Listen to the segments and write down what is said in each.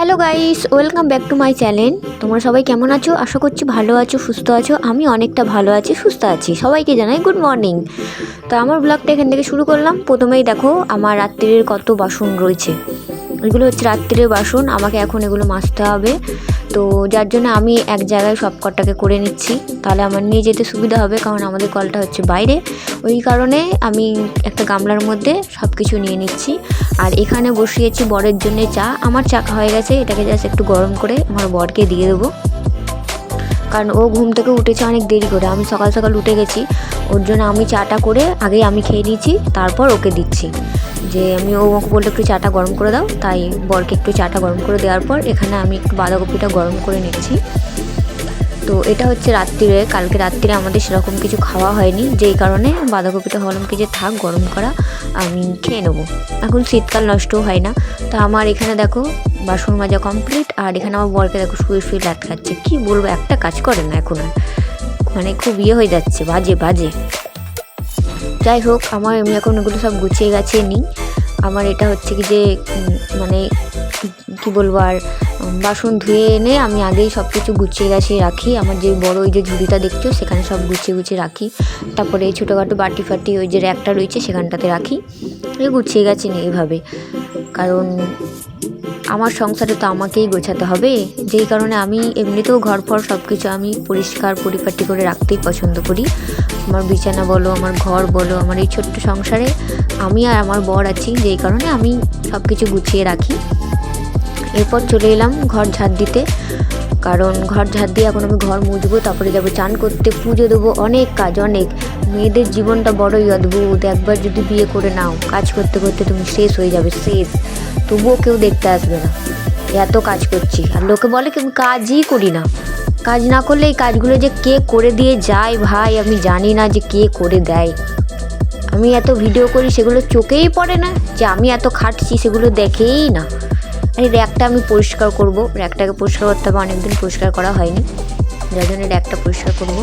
Hello guys, welcome back to my channel. তোমরা সবাই কেমন আছো? আশা করছি ভালো আছো, সুস্থ আছো। আমি অনেকটা ভালো আছি, সুস্থ আছি। সবাইকে জানাই গুড মর্নিং তো আমার ব্লগটা এখান থেকে শুরু করলাম। প্রথমেই দেখো, আমার রাত্রির কত বাসন রয়েছে। এগুলো হচ্ছে রাত্রের বাসন, আমাকে এখন এগুলো মাজতে হবে। তো যার জন্য আমি এক জায়গায় সব কটাকে করে নিচ্ছি। তাহলে আমার নিয়ে যেতে সুবিধা হবে, কারণ আমাদের কলটা হচ্ছে বাইরে। ওই কারণে আমি একটা গামলার মধ্যে সব কিছু নিয়ে নিচ্ছি। আর এখানে বসিয়েছি বরের জন্য চা। আমার চা হয়ে গেছে, এটাকে জাস্ট একটু গরম করে আমার বরকে দিয়ে দেবো। কারণ ও ঘুম থেকে উঠেছে অনেক দেরি করে। আমি সকাল সকাল উঠে গেছি। ওর জন্য আমি চাটা করে আগেই আমি খেয়ে নিয়েছি, তারপর ওকে দিচ্ছি। যে আমি, ও আমাকে বলল, একটু চাটা গরম করে দাও। তাই বরকে একটু চাটা গরম করে দেওয়ার পর এখানে আমি একটু বাঁধাকপিটা গরম করে নিচ্ছি। তো এটা হচ্ছে রাত্রিরে, কালকে রাত্রিরে আমাদের সেরকম কিছু খাওয়া হয়নি। যেই কারণে বাঁধাকপিটা ভাবলাম কি যে থাক, গরম করা, আমি খেয়ে নেব। এখন শীতকাল নষ্টও হয় না। তো আমার এখানে দেখো, বাসন মাজা কমপ্লিট আর এখানে আমার বরকে দেখো শুয়ে শুয়ে লাট খাচ্ছে। কী বলব, একটা কাজ করে না এখন আর। মানে খুব ইয়ে হয়ে যাচ্ছে, বাজে বাজে। যাই হোক, আমার আমি এখন ওগুলো সব গুছিয়ে গাছিয়ে নিই। আমার এটা হচ্ছে কি যে মানে কি বলব আর বাসন ধুয়ে এনে আমি আগেই সব কিছু গুছিয়ে গাছিয়ে রাখি। আমার যে বড় ওই যে ঝুড়িটা দেখছ, সেখানে সব গুছিয়ে গুছিয়ে রাখি। তারপরে এই ছোটোখাটো বাটি ফাটি ওই যে র্যাকটা রয়েছে, সেখানটাতে রাখি। গুছিয়ে গেছি নি এইভাবে। কারণ আমার সংসারে তো আমাকেই গোছাতে হবে। যেই কারণে আমি এমনিতেও ঘর ফর সব কিছু আমি পরিষ্কার, পরিপাটি করে রাখতেই পছন্দ করি। আমার বিছানা বলো, আমার ঘর বলো, আমার এই ছোট্ট সংসারে আমি আর আমার বর আছি। যেই কারণে আমি সব কিছু গুছিয়ে রাখি। এরপর চলে এলাম ঘর ঝাড় দিতে। কারণ ঘর ঝাড় দিয়ে এখন আমি ঘর মুছবো, তারপরে যাব চান করতে। পুজো দেবো অনেক কাজ, অনেক। মেয়েদের জীবনটা বড়ই অদ্ভুত। একবার যদি বিয়ে করে নাও, কাজ করতে করতে তুমি শেষ হয়ে যাবে, শেষ। তবুও কেউ দেখতে আসবে না। এত কাজ করছি। আর লোকে বলে কি কাজই করি না। কাজ না করলে এই কাজগুলো যে কে করে দিয়ে যায় ভাই, আমি জানি না যে কে করে দেয়। আমি এত ভিডিও করি, সেগুলো চোখেই পড়ে না। যে আমি এত খাটছি, সেগুলো দেখেই না। আর এই র্যাকটা আমি পরিষ্কার করব। র্যাকটাকে পরিষ্কার করতে হবে, অনেকদিন পরিষ্কার করা হয়নি। যার জন্য র্যাকটা পরিষ্কার করব।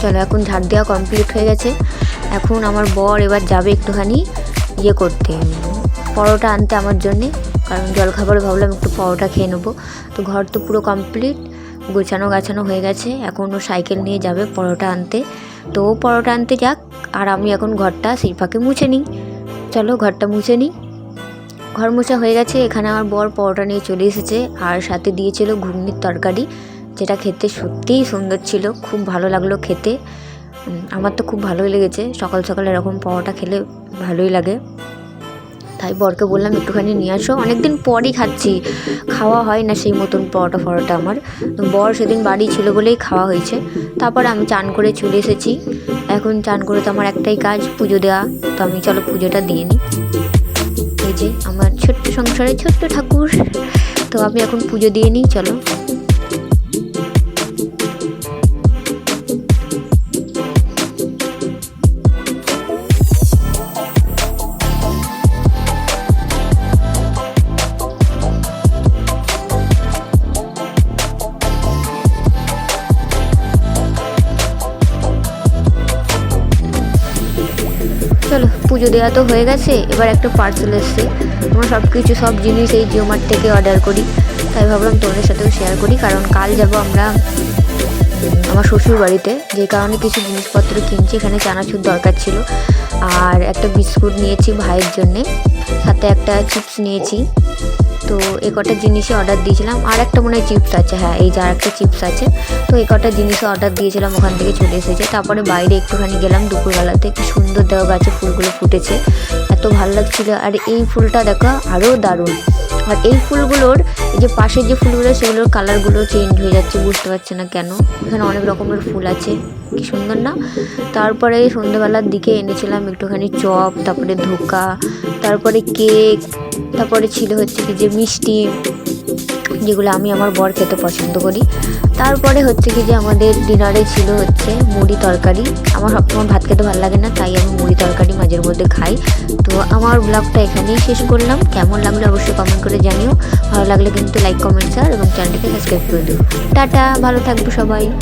চলো, এখন ঝাড় দেওয়া কমপ্লিট হয়ে গেছে। এখন আমার বর এবার যাবে একটুখানি ইয়ে করতে পরোটা আনতে আমার জন্যে। কারণ জলখাবারে ভাবলাম একটু পরোটা খেয়ে নেব। তো ঘর তো পুরো কমপ্লিট গোছানো গাছানো হয়ে গেছে। এখন ও সাইকেল নিয়ে যাবে পরোটা আনতে। তো ও পরোটা আনতে যাক, আর আমি এখন ঘরটা সেই ফাঁকে মুছে নিই। চলো, ঘরটা মুছে নিই। ঘর মোছা হয়ে গেছে, এখানে আমার বর পরোটা নিয়ে চলে এসেছে আর সাথে দিয়েছিল ঘুগনির তরকারি, যেটা খেতে সত্যিই সুন্দর ছিল, খুব ভালো লাগল খেতে। আমার তো খুব ভালোই লেগেছে, সকাল সকাল এরকম পরোটা খেলে ভালোই লাগে। তাই বরকে বললাম, একটুখানি নিয়ে আসো। অনেকদিন পরই খাচ্ছি, খাওয়া হয় না সেই মতন পরোটা ফরোটা আমার। তো বর সেদিন বাড়ি ছিল বলেই খাওয়া হয়েছে, তারপর আমি চান করে চলে এসেছি। এখন চান করে তো আমার একটাই কাজ, পুজো দেওয়া। তো আমি চলো পুজোটা দিয়ে নিই। এই যে আমার ছোট্ট সংসারে ছোট্ট ঠাকুর। তো আমি এখন পুজো দিয়ে নিই চলো। চলো, পুজো দেওয়া তো হয়ে গেছে, এবার একটা পার্সেল এসছে। আমরা সব কিছু সব জিনিস এই জিওমার্ট থেকে অর্ডার করি। তাই ভাবলাম তোমাদের সাথেও শেয়ার করি, কারণ কাল যাব আমরা আমার শ্বশুর বাড়িতে। যে কারণে কিছু জিনিসপত্র কিনছি, এখানে চানাচুর দরকার ছিল। আর একটা বিস্কুট নিয়েছি ভাইয়ের জন্যে, সাথে একটা চিপস নিয়েছি। তো এ কটা জিনিসই অর্ডার দিয়েছিলাম। আর একটা মনে হয় চিপস আছে হ্যাঁ এই যে আর একটা চিপস আছে। তো এ কটা জিনিসও অর্ডার দিয়েছিলাম, ওখান থেকে চলে এসেছে। তারপরে বাইরে একটুখানি গেলাম দুপুরবেলাতে। কি সুন্দর দেওয়া গাছে ফুলগুলো ফুটেছে। এত ভালো লাগছিল। আর এই ফুলটা দেখো আরও দারুণ। আর এই ফুলগুলোর যে পাশের যে ফুলগুলো, সেগুলোর কালারগুলো চেঞ্জ হয়ে যাচ্ছে, বুঝতে পারছে না কেন। এখানে অনেক রকমের ফুল আছে, কি সুন্দর না? তারপরে সন্ধ্যেবেলার দিকে এনেছিলাম একটুখানি চপ, তারপরে ধোকা, তারপরে কেক, তারপরে ছিল হচ্ছে কি যে মিষ্টি। যেগুলো আমি আমার বর খেতে পছন্দ করি। তারপরে হচ্ছে কি যে আমাদের ডিনারে ছিল হচ্ছে মুড়ি তরকারি। আমার সবসময় ভাত খেতে ভালো লাগে না, তাই আমি মুড়ি তরকারি মাঝের মধ্যে খাই। তো আমার ব্লগটা এখানেই শেষ করলাম। কেমন লাগল অবশ্যই কমেন্ট করে জানিও। ভালো লাগলে কিন্তু লাইক কমেন্ট শেয়ার এবং চ্যানেলটিকে সাবস্ক্রাইব করে দিও। টাটা, ভালো থাকব সবাই।